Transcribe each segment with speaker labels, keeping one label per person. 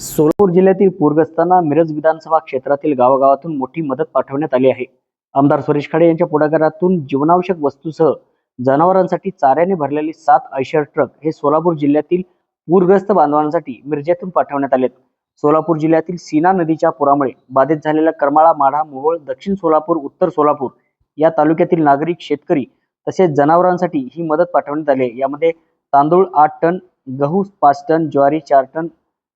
Speaker 1: सोलापूर जिल्ह्यातील पूरग्रस्तांना मिरज विधानसभा क्षेत्रातील गावागावातून मोठी मदत पाठवण्यात आली आहे. आमदार सुरेश खाडे यांच्या पुढाकारातून जीवनावश्यक वस्तूसह जनावरांसाठी चाऱ्याने भरलेले सात आयशर ट्रक हे सोलापूर जिल्ह्यातील पूरग्रस्त बांधवांसाठी मिरजेतून पाठवण्यात आलेत. सोलापूर जिल्ह्यातील सीना नदीच्या पुरामुळे बाधित झालेल्या करमाळा माढा मोहोळ दक्षिण सोलापूर उत्तर सोलापूर या तालुक्यातील नागरिक शेतकरी तसेच जनावरांसाठी ही मदत पाठवण्यात आली आहे. यामध्ये तांदूळ आठ टन गहू पाच टन ज्वारी चार टन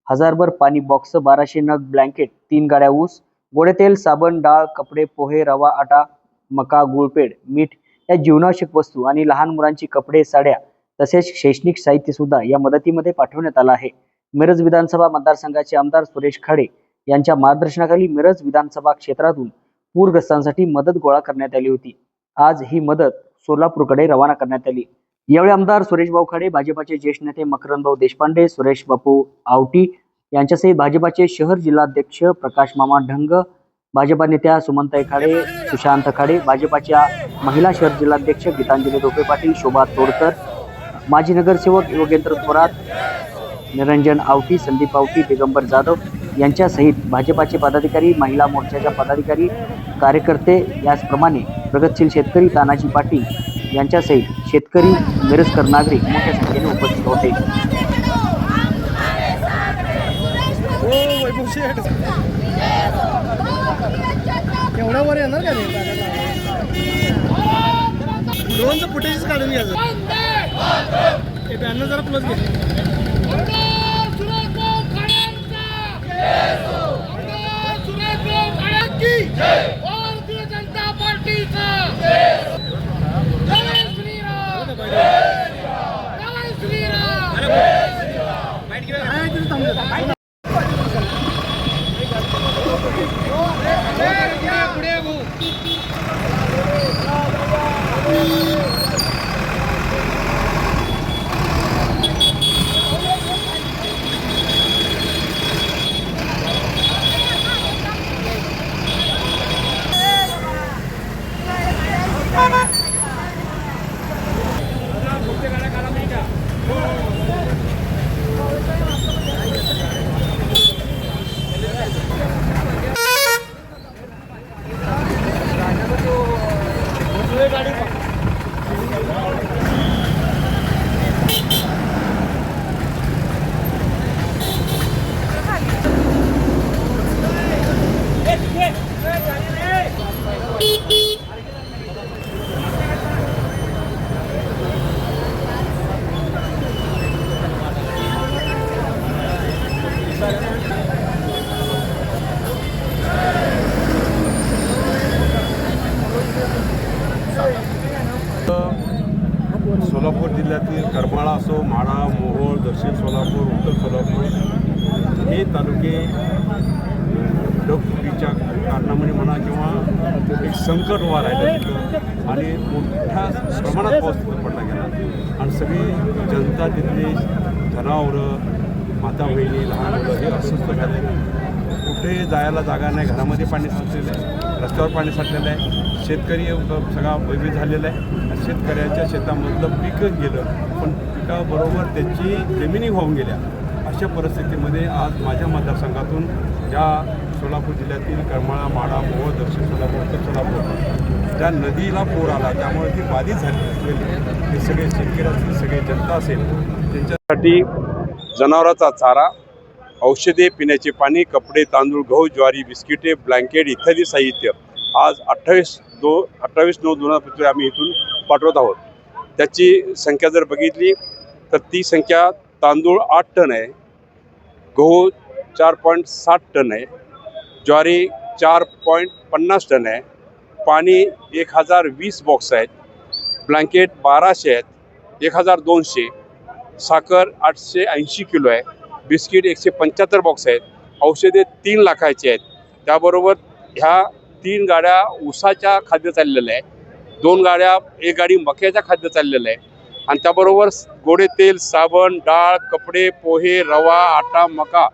Speaker 1: हजारभर पाणी बॉक्स बाराशे नग ब्लँकेट तीन गाड्या ऊस गोडे तेल साबण डाळ कपडे पोहे रवा आटा मका गुळपेड मीठ या जीवनावश्यक वस्तू आणि लहान मुलांची कपडे साड्या तसेच शैक्षणिक साहित्य सुद्धा या मदतीमध्ये पाठवण्यात आलं आहे. मिरज विधानसभा मतदारसंघाचे आमदार सुरेश खाडे यांच्या मार्गदर्शनाखाली मिरज विधानसभा क्षेत्रातून पूरग्रस्तांसाठी मदत गोळा करण्यात आली होती. आज ही मदत सोलापूरकडे रवाना करण्यात आली. यावेळी आमदार सुरेश भाऊ खाडे भाजपाचे ज्येष्ठ नेते मकरंदभाऊ देशपांडे सुरेश बापू आवटी यांच्यासहित भाजपाचे शहर जिल्हाध्यक्ष प्रकाश मामा ढंग भाजपा नेत्या सुमंताई खाडे सुशांत खाडे भाजपाच्या महिला शहर जिल्हाध्यक्ष गीतांजली धोपे पाटील शोभा तोडकर माजी नगरसेवक योगेंद्र थोरात निरंजन आवटी संदीप आवटी दिगंबर जाधव यांच्यासहित भाजपाचे पदाधिकारी महिला मोर्चाच्या पदाधिकारी कार्यकर्ते याचप्रमाणे प्रगतशील शेतकरी तानाजी पाटील यांच्यासहित शेतकरी मिरजकर नागरिक मोठ्या संख्येने उपस्थित होते.
Speaker 2: हो वैभव शेठ एवढ्या वर येणार का ड्रोनचं फुटेज काढून घ्यायचं ते बॅनर जरा प्लस घे
Speaker 3: भारतीय जनता पार्टीचा जय श्रीराम जय श्रीराम
Speaker 2: काय तिथे थांबलं
Speaker 4: सोलापूर जिल्ह्यातील करमाळा असो माळा मोहोळ दक्षिण सोलापूर उत्तर सोलापूर हे तालुके ढगफुटीच्या कारणामुळे म्हणा किंवा एक संकट उभा राहिलं आणि मोठ्या प्रमाणात पाऊस तिथं पडला गेला. आणि सगळी जनता तिथली जनावरं माता बहिणी लहान मुलं हे अस्वस्थ झाले कुठे जायला जागा नाही घरामध्ये पाणी साचलेलं आहे रस्त्यावर पाणी साठलेलं आहे. शेतकरी सगळा भयभीत झालेला आहे. शेतकऱ्याच्या शेतामधलं पिकं गेलं पण पिकाबरोबर त्याची जमिनी होऊन गेल्या. अशा परिस्थितीमध्ये आज माझ्या मतदारसंघातून या सोलापूर जिल्ह्यातील करमाळा माडा मोहोळ दक्षिण सोलापूर उत्तर सोलापूर त्या नदीला पूर आला त्यामुळे ती बाधित झाली. असलेली हे सगळे शेतकरी असतील सगळे जनता असेल त्यांच्यासाठी जनावराचा चारा औषधे पिण्याचे पाणी कपडे तांदूळ गहू ज्वारी बिस्किटे ब्लँकेट इत्यादी साहित्य आज अठ्ठावीस दो अठ्ठावीस नऊ दोन हजार पंचवीस आम्ही इथून पाठवत आहोत. त्याची संख्या जर बघितली तर ती संख्या तांदूळ आठ टन आहे गहू चार पॉईंट सात टन आहे ज्वारी चार पॉईंट पन्नास टन आहे पाणी एक हजार वीस बॉक्स आहेत ब्लँकेट बाराशे आहेत एक हजार दोनशे साखर आठशे ऐंशी किलो आहे बिस्किट एकशे पंच्याहत्तर बॉक्स आहेत औषधे तीन लाखाची आहेत. त्याबरोबर ह्या तीन गाड्या ऊसाच्या खाद्य चाललेलं आहे दोन गाड्या एक गाडी मक्याच्या खाद्य चाललेलं आहे आणि त्याबरोबर गोडे तेल साबण डाळ कपडे पोहे रवा आटा मका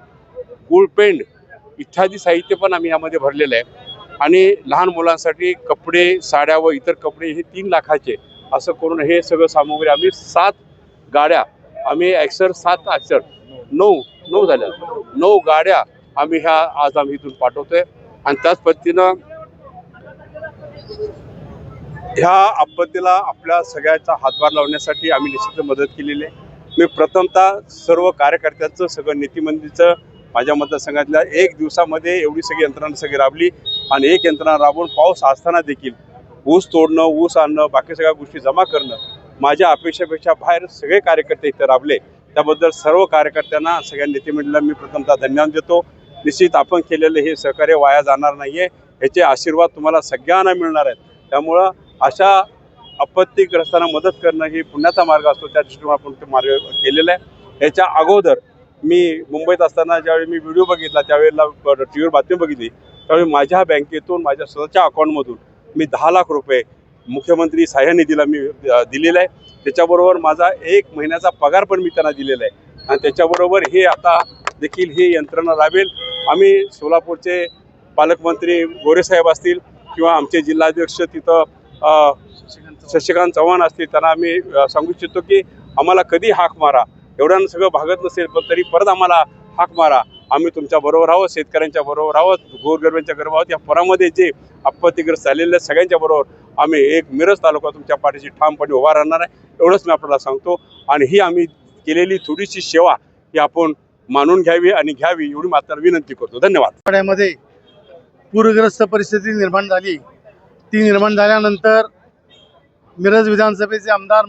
Speaker 4: गुळपेंड इत्यादी साहित्य पण आम्ही यामध्ये भरलेलं आहे. आणि लहान मुलांसाठी कपडे साड्या व इतर कपडे हे तीन लाखाचे. असं करून हे सगळं सामुग्री आम्ही सात गाड्या आम्ही ॲक्सर सात ॲक्सर नऊ नऊ झाल्या. नऊ गाड्या आम्ही ह्या आज आम्ही इथून पाठवतोय. आणि त्याच पद्धतीनं ह्या आपत्तीला आपल्या सगळ्याचा हातभार लावण्यासाठी आम्ही निश्चित मदत केलेली आहे. मी प्रथमतः सर्व कार्यकर्त्यांचं सगळं नीतिमंडळीचं माझ्या मतदारसंघातल्या एक दिवसामध्ये एवढी सगळी यंत्रणा सगळी राबली आणि एक यंत्रणा राबवून पाऊस असताना देखील ऊस तोडणं ऊस आणणं बाकी सगळ्या गोष्टी जमा करणं माझ्या अपेक्षेपेक्षा बाहेर सगळे कार्यकर्ते इथे राबले. त्याबद्दल सर्व कार्यकर्त्यांना सगळ्या नेतेमंडळीला मी प्रथमतः धन्यवाद देतो. निश्चित आपण केलेलं हे सहकार्य वाया जाणार नाही आहे याचे आशीर्वाद तुम्हाला सगळ्यांना मिळणार आहेत. त्यामुळं अशा आपत्तीग्रस्तांना मदत करणं ही पुण्याचा मार्ग असतो त्या दृष्टीने आपण ते मार्ग केलेला आहे. याच्या अगोदर मी मुंबईत असताना ज्यावेळी मी व्हिडिओ बघितला त्यावेळेला टी व्हीवर बातमी बघितली त्यावेळी माझ्या बँकेतून माझ्या स्वतःच्या अकाउंटमधून मी दहा लाख रुपये मुख्यमंत्री सहाय्य निधीला मी दिलेला आहे. त्याच्याबरोबर माझा एक महिन्याचा पगार पण मी त्यांना दिलेला आहे. आणि त्याच्याबरोबर हे आता देखील ही यंत्रणा राबेल. आम्ही सोलापूरचे पालकमंत्री गोरेसाहेब असतील किंवा आमचे जिल्हाध्यक्ष तिथं शशिकांत चव्हाण असतील त्यांना आम्ही सांगू इच्छितो की आम्हाला कधी हाक मारा. एवढ्यानं सगळं भागत नसेल पण तरी परत आम्हाला हाक मारा. आम्ही तुमच्या बरोबर आहोत शेतकऱ्यांच्या बरोबर आहोत गोरगरब्यांच्या गरब आहोत. या पुरामध्ये जे आपत्तीग्रस्त झालेले आहेत, सगळ्यांच्या बरोबर आम्ही एक मिरज तालुका तुमच्या पाठीशी ठामपणे उभा राहणार आहे एवढंच मी आपल्याला सांगतो. आणि ही आम्ही केलेली थोडीशी सेवा ही आपण मानून घ्यावी आणि घ्यावी एवढी मात्र विनंती करतो. धन्यवाद.
Speaker 2: पूरग्रस्त परिस्थिती निर्माण झाली. ती निर्माण झाल्यानंतर मिरज विधानसभेचे आमदार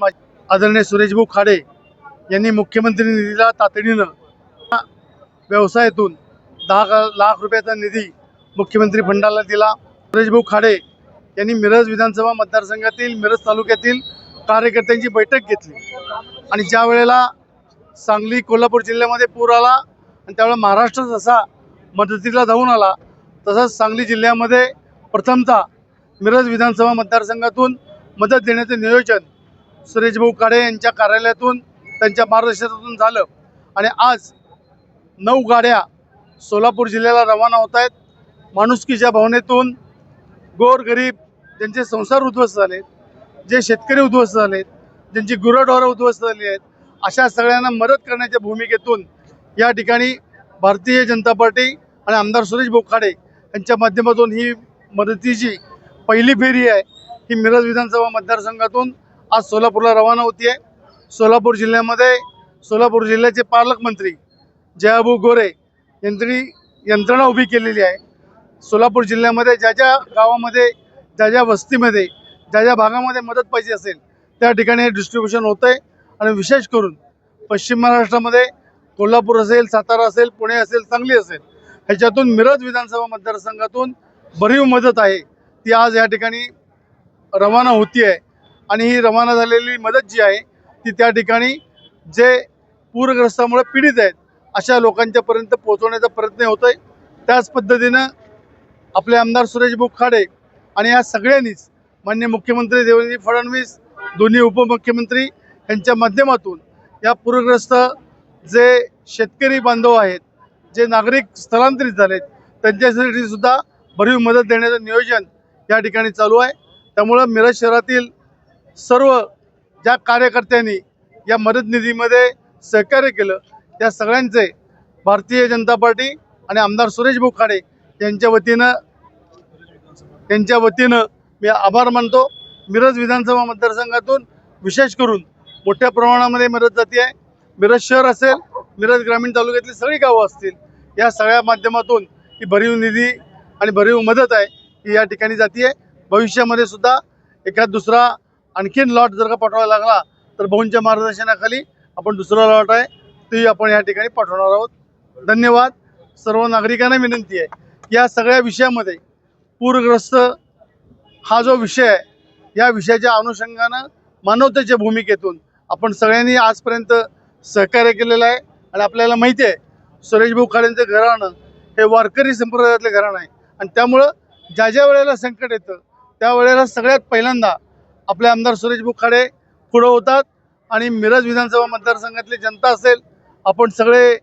Speaker 2: आदरणीय सुरेशभाऊ खाडे यांनी मुख्यमंत्री निधीला तातडीनं व्यवसायातून दहा लाख रुपयाचा निधी मुख्यमंत्री फंडाला दिला. सुरेशभाऊ खाडे यांनी मिरज विधानसभा मतदारसंघातील मिरज तालुक्यातील कार्यकर्त्यांची बैठक घेतली. आणि ज्या वेळेला सांगली कोल्हापूर जिल्ह्यामध्ये पूर आला आणि त्यावेळेला महाराष्ट्र जसा मदतीला धावून आला तसंच सांगली जिल्ह्यामध्ये प्रथमतः मिरज विधानसभा मतदारसंघातून मदत देण्याचं नियोजन सुरेशभाऊ काळे यांच्या कार्यालयातून त्यांच्या मार्गदर्शनातून झालं. आणि आज नऊ गाड्या सोलापूर जिल्ह्याला रवाना होत आहेत. माणुसकीच्या भावनेतून गोरगरीब ज्यांचे संसार उद्ध्वस्त झालेत जे शेतकरी उद्ध्वस्त झालेत ज्यांची गुरंढोरं उद्ध्वस्त झाली आहेत अशा सगळ्यांना मदत करण्याच्या भूमिकेतून या ठिकाणी भारतीय जनता पार्टी आणि आमदार सुरेश बोखाडे यांच्या माध्यमातून ही मदतीची पहिली फेरी आहे. ही मिरज विधानसभा मतदारसंघातून आज सोलापूरला रवाना होती आहे सोलापूर जिल्ह्यामध्ये सोलापूर जिल्ह्याचे पालकमंत्री जयाबू गोरे यांनी यंत्रणा उभी केलेली आहे. सोलापूर जिल्ह्यामध्ये ज्या ज्या गावामध्ये ज्या ज्या वस्तीमध्ये ज्या ज्या भागामध्ये मदत पाहिजे असेल त्या ठिकाणी हे डिस्ट्रीब्युशन होतं आहे आणि विशेष करून पश्चिम महाराष्ट्रामध्ये कोल्हापूर असेल सातारा असेल पुणे असेल सांगली असेल ह्याच्यातून मिरज विधानसभा मतदारसंघातून भरीव मदत आहे. ती आज या ठिकाणी रवाना होती आहे. आणि ही रवाना झालेली मदत जी आहे ती त्या ठिकाणी जे पूरग्रस्तामुळे पीडित आहेत अशा लोकांच्यापर्यंत पोहोचवण्याचा प्रयत्न होतो आहे त्याच पद्धतीनं आपले आमदार सुरेश खाडे आणि या सगळ्यांनीच मान्य मुख्यमंत्री देवेंद्र फडणवीस दोन्ही उपमुख्यमंत्री यांच्या माध्यमातून या पूरग्रस्त जे शेतकरी बांधव आहेत जे नागरिक स्थलांतरित झालेत त्यांच्यासाठी सुद्धा भरीव मदत देण्याचं नियोजन या ठिकाणी चालू आहे. त्यामुळं मिरज शहरातील सर्व ज्या कार्यकर्त्यांनी या मदत निधीमध्ये सहकार्य केलं त्या सगळ्यांचे भारतीय जनता पार्टी आणि आमदार सुरेश बोखाडे यांच्या वतीनं त्यांच्या वतीनं मी आभार मानतो. मिरज विधानसभा मतदारसंघातून विशेष करून मोठ्या प्रमाणामध्ये मदत जाते आहे. मिरज शहर असेल मिरज ग्रामीण तालुक्यातली सगळी गावं असतील या सगळ्या माध्यमातून ही भरीव निधी आणि भरीव मदत आहे ही या ठिकाणी जाते आहे भविष्यामध्ये सुद्धा एखाद दुसरा आणखीन लॉट जर का पाठवायला लागला तर भाऊंच्या मार्गदर्शनाखाली आपण दुसरा लॉट आहे तेही आपण या ठिकाणी पाठवणार आहोत. धन्यवाद. सर्व नागरिकांना विनंती आहे या सगळ्या विषयामध्ये पूरग्रस्त हा जो विषय आहे या विषयाच्या अनुषंगानं मानवतेच्या भूमिकेतून आपण सगळ्यांनी आजपर्यंत सहकार्य केलेलं आहे. आणि आपल्याला माहिती आहे सुरेश भाऊ खाडेंचं घराणं हे वारकरी संप्रदायातलं घराणं आहे. आणि त्यामुळं ज्या ज्या वेळेला संकट येतं त्या वेळेला सगळ्यात पहिल्यांदा आपले आमदार सुरेश भाऊ पुढं होतात आणि मिरज विधानसभा मतदारसंघातली जनता असेल आपण सगळे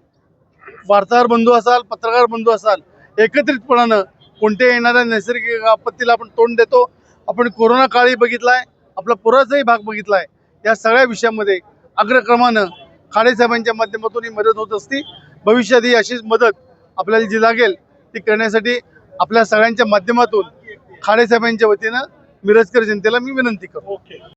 Speaker 2: वार्ताहर बंधू असाल पत्रकार बंधू असाल एकत्रितपणानं कोणत्या येणाऱ्या नैसर्गिक आपत्तीला आपण तोंड देतो. आपण कोरोना काळही बघितला आहे आपला पुराचाही भाग बघितला आहे या सगळ्या विषयामध्ये अग्रक्रमानं खाडेसाहेबांच्या माध्यमातून ही मदत होत असती. भविष्यातही अशीच मदत आपल्याला जी लागेल ती करण्यासाठी आपल्या सगळ्यांच्या माध्यमातून खाडेसाहेबांच्या वतीनं मिरजकर जनतेला मी विनंती करतो.